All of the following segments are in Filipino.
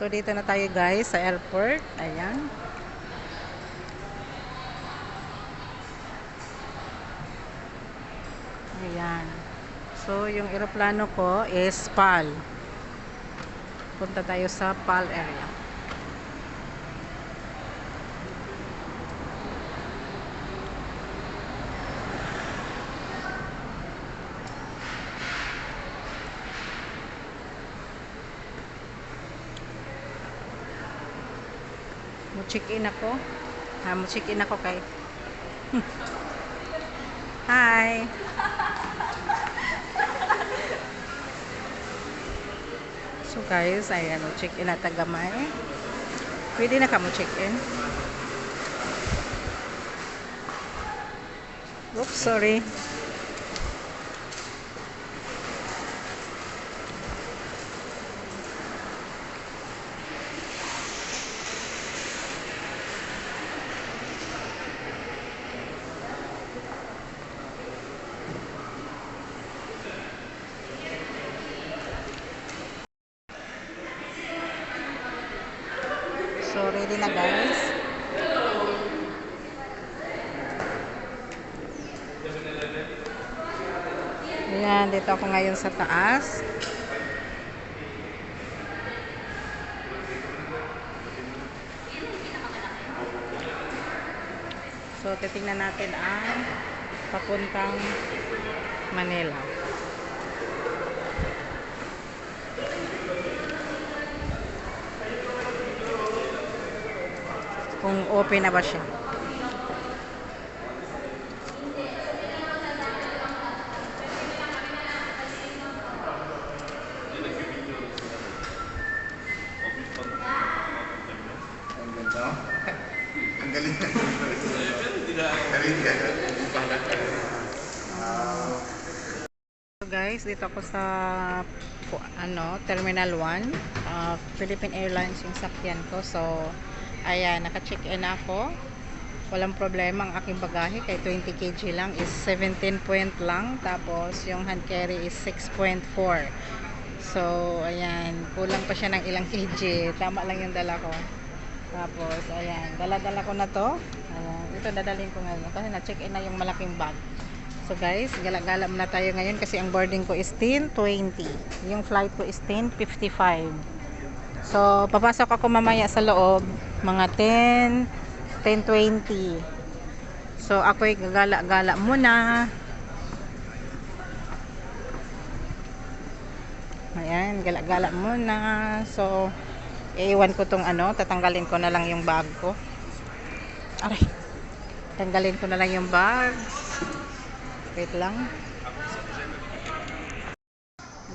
So, dito na tayo guys sa airport. Ayan. Ayan. So, yung eroplano ko is PAL. Punta tayo sa PAL area. Mo-check-in ako. Ha, mo-check-in ako kay... Hi! So guys, ayan, mo-check-in na tagamay. Pwede na ka mo-check-in. Oops, sorry. So, ready na guys. Ayan, dito ako ngayon sa taas. So, titingnan natin ang papuntang Manila. Kung open na ba siya. So guys, dito ako sa ano, Terminal 1, uh, Philippine Airlines yung sakyan ko. So, ayan, naka-check-in ako. Walang problema ang aking bagahe kay 20 kg lang is 17 point lang tapos yung hand carry is 6.4 so ayan kulang pa siya ng ilang kg tama lang yung dala ko tapos ayan dala-dala ko na to ayan, ito dadalhin ko ngayon kasi na-check in na yung malaking bag So guys, gala-gala muna tayo ngayon kasi ang boarding ko is 10.20. Yung flight ko is 10.55. So, papasok ako mamaya sa loob, mga 10, 10.20. So, ako'y gagala-gala muna. Ayan, gala-gala muna. So, iiwan ko tong ano, tatanggalin ko na lang yung bag ko. Aray, tanggalin ko na lang yung bag. Wait lang.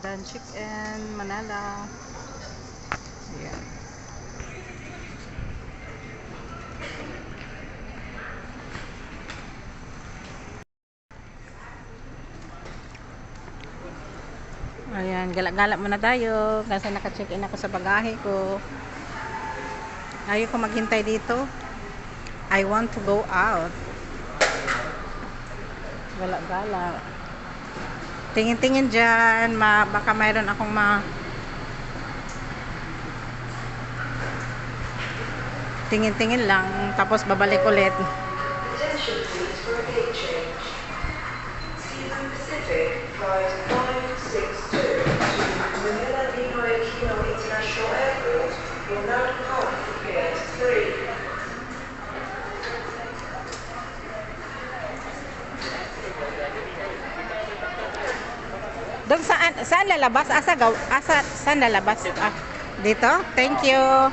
Dan Chicken, Manila. Ayan. Ayan, gala-gala muna tayo kasi naka-check-in ako sa bagahe ko. Ayaw ko maghintay dito. I want to go out. Gala-gala. Tingin-tingin dyan. Ma baka mayroon akong ma... Tingin-tingin lang. Tapos babalik ulit. Pacific flight 562 Doon saan, saan lalabas? Asa, gaw, asa, saan lalabas? Ah, dito? Thank you.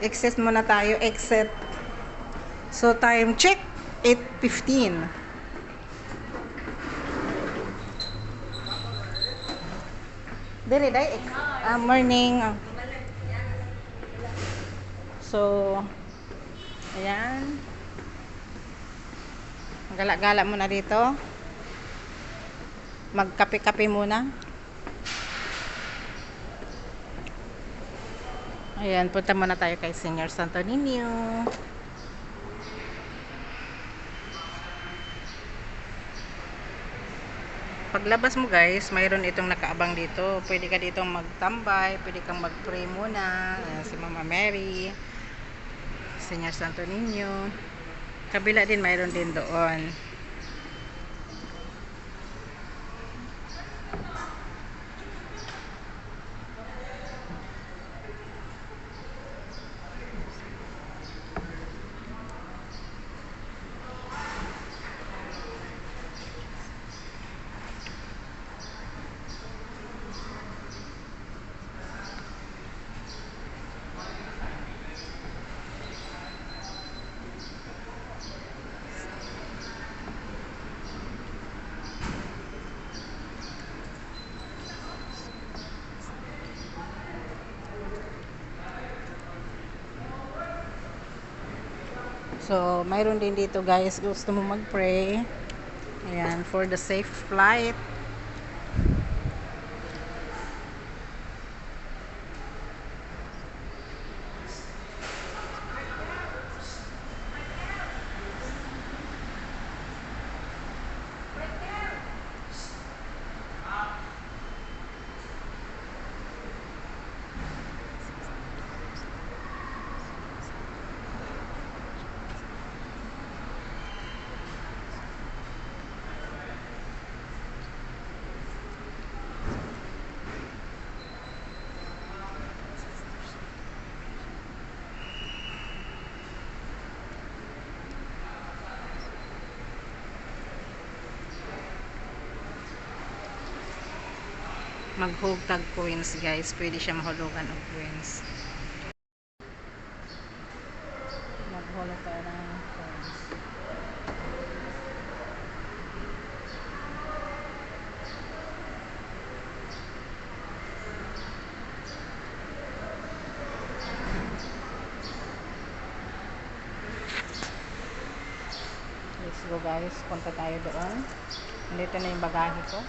Exit muna tayo. Exit. So, time check. 8.15. Dili, day. Ah, morning. So, ayan. Gala-gala muna dito magkape-kape muna. Ayan, punta muna tayo kay Senior Santo Niño. Paglabas mo guys, mayroon itong nakaabang dito. Pwede ka dito magtambay, pwede kang mag-pray muna. Ayan, si Mama Mary, Señor Santo Niño. Kabila din mayroon din doon. So, mayroon din dito guys, gusto mo mag-pray. Ayan, for the safe flight. Maghugtag coins guys. Pwede siya mahulugan of coins. Maghulog tayo ng coins. Let's go guys. Punta tayo doon. Nandito na yung bagahe ko.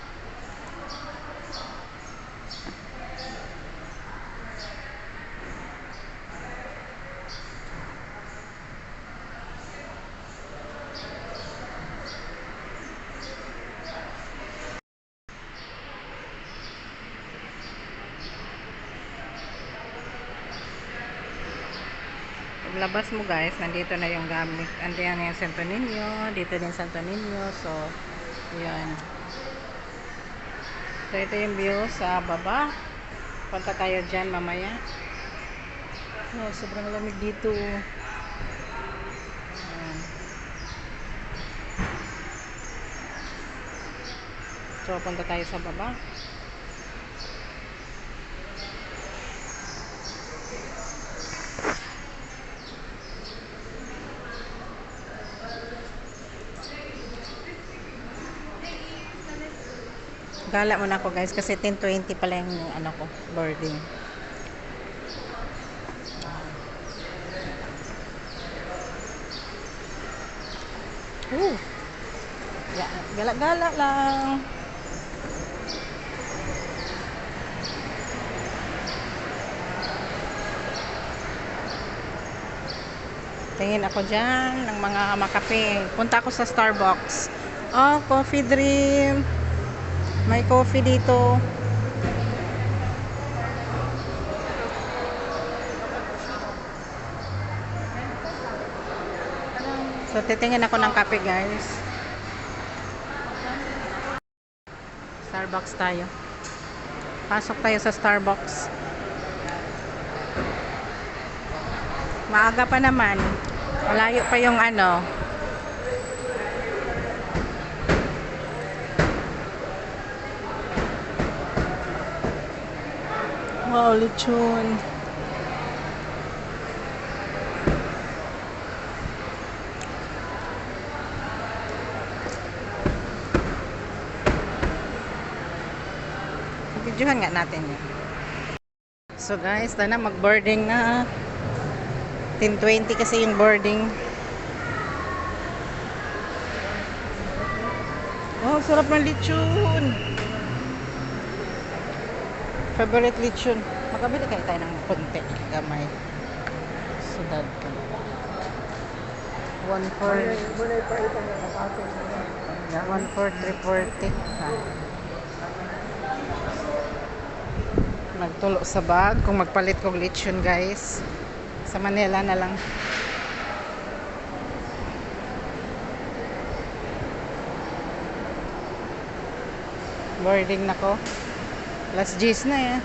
Paglabas mo guys, nandito na yung gamit. Andiyan na yung Santo Niño, dito din Santo Niño. So, yun. So, ito yung view sa baba. Punta tayo dyan mamaya. Oh, sobrang lamig dito. Ayan. So, punta tayo sa baba. Gala muna ako guys kasi 10.20 pala yung ano ko, boarding. Ya, gala-gala lang. Tingin ako dyan ng mga makape. Punta ako sa Starbucks. Oh, coffee dream. May coffee dito. So, titingin ako ng kape, guys. Starbucks tayo. Pasok tayo sa Starbucks. Maaga pa naman. Malayo pa yung ano. Wow, lechon. Videohan nga natin yun. So guys, na mag-boarding na. 10.20 kasi yung boarding. Oh, sarap ng lechon favorite lechon. Magkabili kayo tayo ng konti gamay. So dad ka. One for one for three forty. Nagtulo sa bag kung magpalit kong lechon guys. Sa Manila na lang. Boarding na ko last G's na eh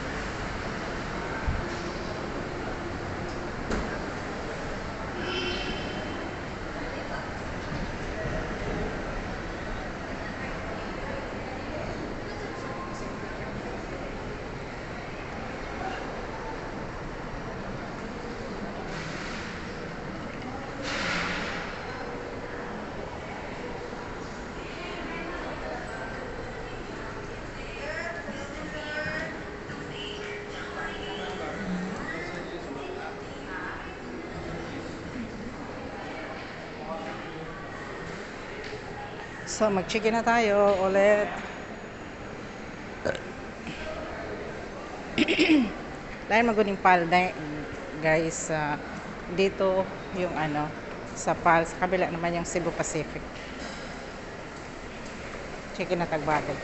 So, mag-chicken na tayo ulit. Dahil maguning pal, guys, ah, dito yung ano, sa pal, sa kabila naman yung Cebu Pacific. Chicken na tagbagay.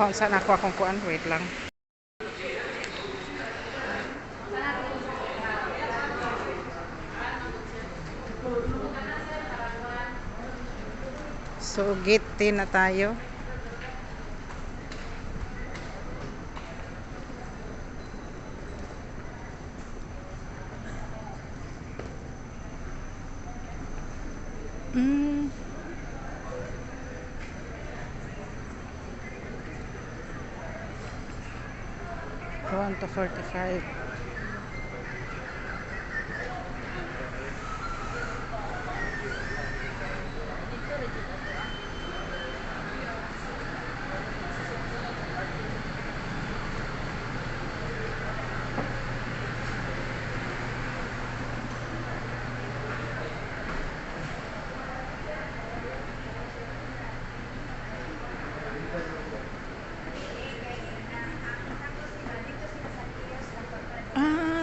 Kuha saan ako akong kuan, wait lang. So, gate 10 na tayo. 145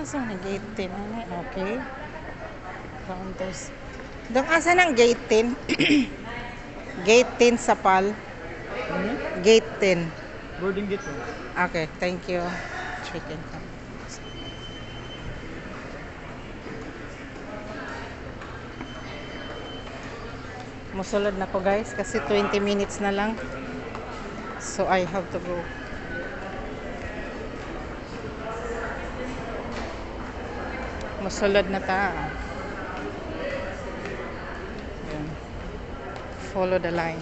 Asa na gate 10? Ano? Okay. Counters. Dong asa ng gate 10? gate 10 sa PAL. Hmm? Gate 10. Boarding gate 10. Okay, thank you. Chicken counters. Musulod na ko guys kasi 20 minutes na lang. So I have to go. Musulod na ta. Ayan. Follow the line.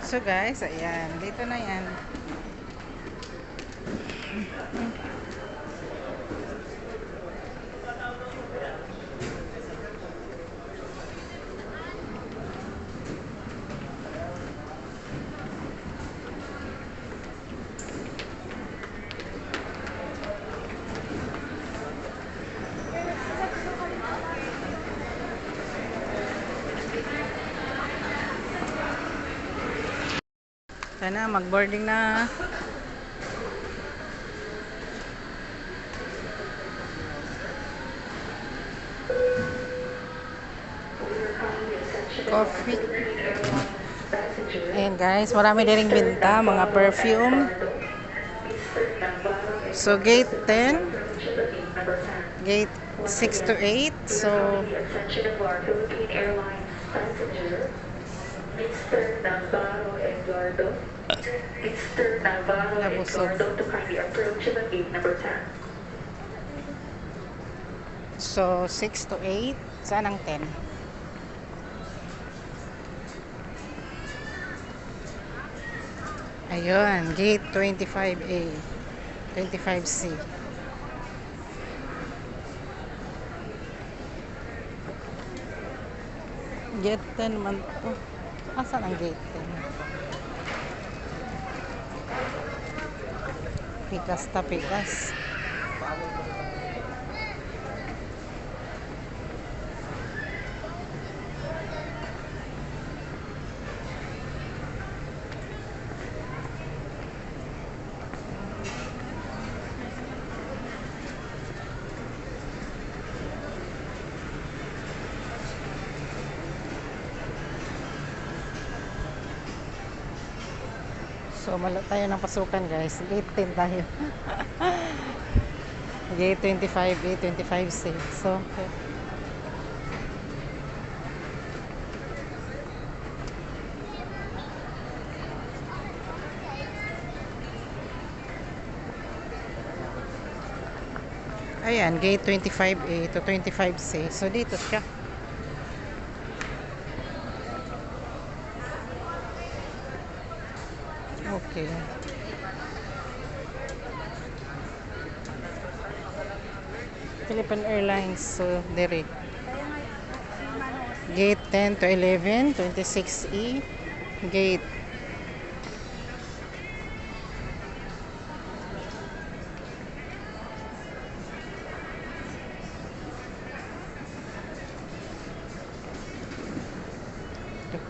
So guys, ayan. Dito na yan. Sana mag-boarding na. Coffee. Ayan guys, marami din ring binta, mga perfume. So gate 10, gate 6 to 8. So Mr. Navarro Eduardo. Mr. Navarro Nabusog. Eduardo to kindly approach the gate number 10. So, 6 to 8. Saan ang 10? Ayun, gate 25A. 25C. Gate 10 naman to. Asan ang gate 10? Pikas ta So, malo tayo ng pasukan guys. Gate 10 tayo. gate 25, gate 25 C. So, okay. Ayan, gate 25A to 25C. So, dito siya. Okay. Philippine Airlines, so dire. Gate 10 to 11, 26E. Gate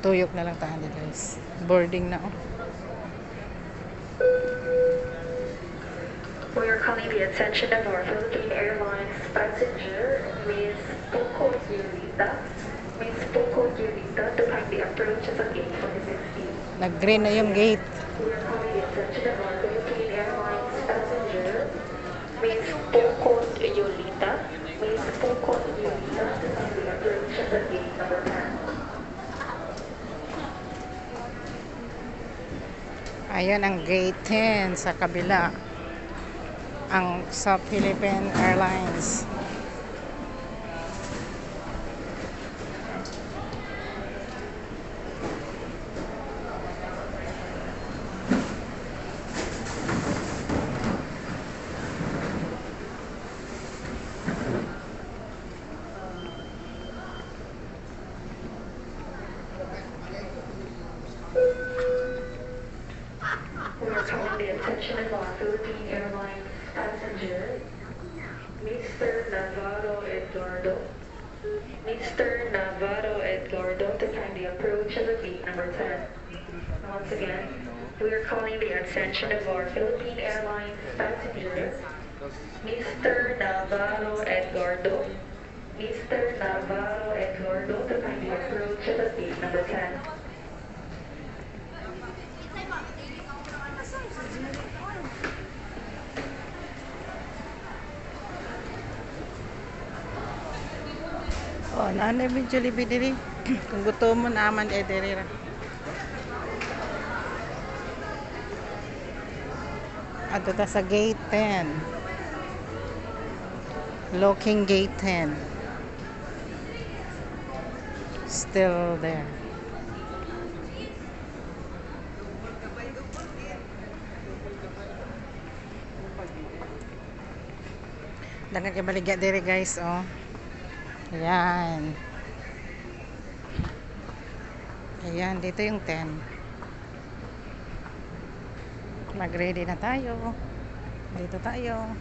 Tuyok na lang tayo guys. Boarding na oh. The attention of our Philippine Airlines passenger, Ms. Poco Yulita. Ms. Poco Yulita to kindly approach at gate 2016. Nag-green na yung gate. We are calling the attention of Philippine Airlines passenger, Ms. Poco Yulita. Ms. Poco Yulita to kindly approach at gate number 10. Ayan ang gate 10 sa kabila. Ang sa Philippine Airlines. Mr. Navarro Eduardo. Mr. Navarro Eduardo to kindly approach the gate number 10. Oh, naanay mo Jollibee diri. Kung gusto mo naman eh diri ra. Ato ta sa gate 10. Looking gate 10. Still there. Dagan kay baligya diri guys, oh. Ayan. Ayan, dito yung 10. Mag-ready na tayo. Dito tayo.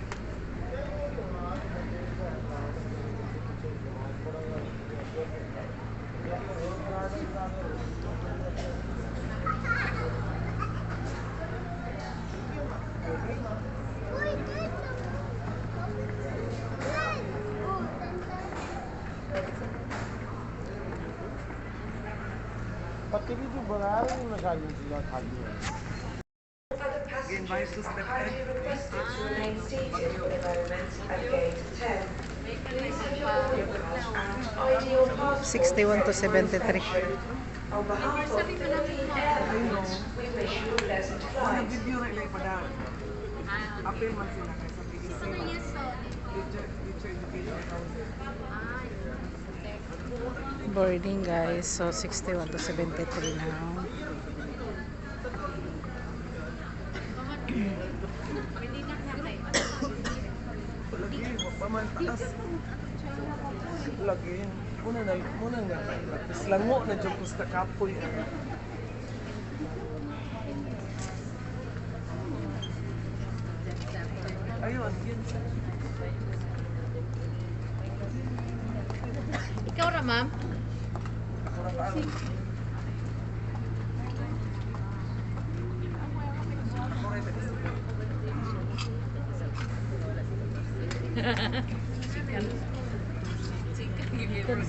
Passengers are kindly requested to remain seated for the moment at gate 10. Please have your boarding pass and ID or passport 61 to ready for 73. inspection. On behalf of Philippine Airlines, we wish you a pleasant flight. Apil man sila kay sa PDC. Boarding guys. So 61 to 73 now. Lagi, paman taas. Lagi, muna na, muna nga. Islango na dyan ko sa kapoy. Ayun, yun. Ikaw ra, ma'am? Ako na paano. Ikan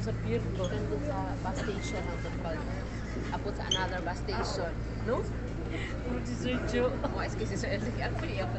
sa Ikan dun sa bus station ang tungkol. Abot sa another bus station. No? Si Sir Joe. Mga is kasi sa Elsie, ano pa niya pa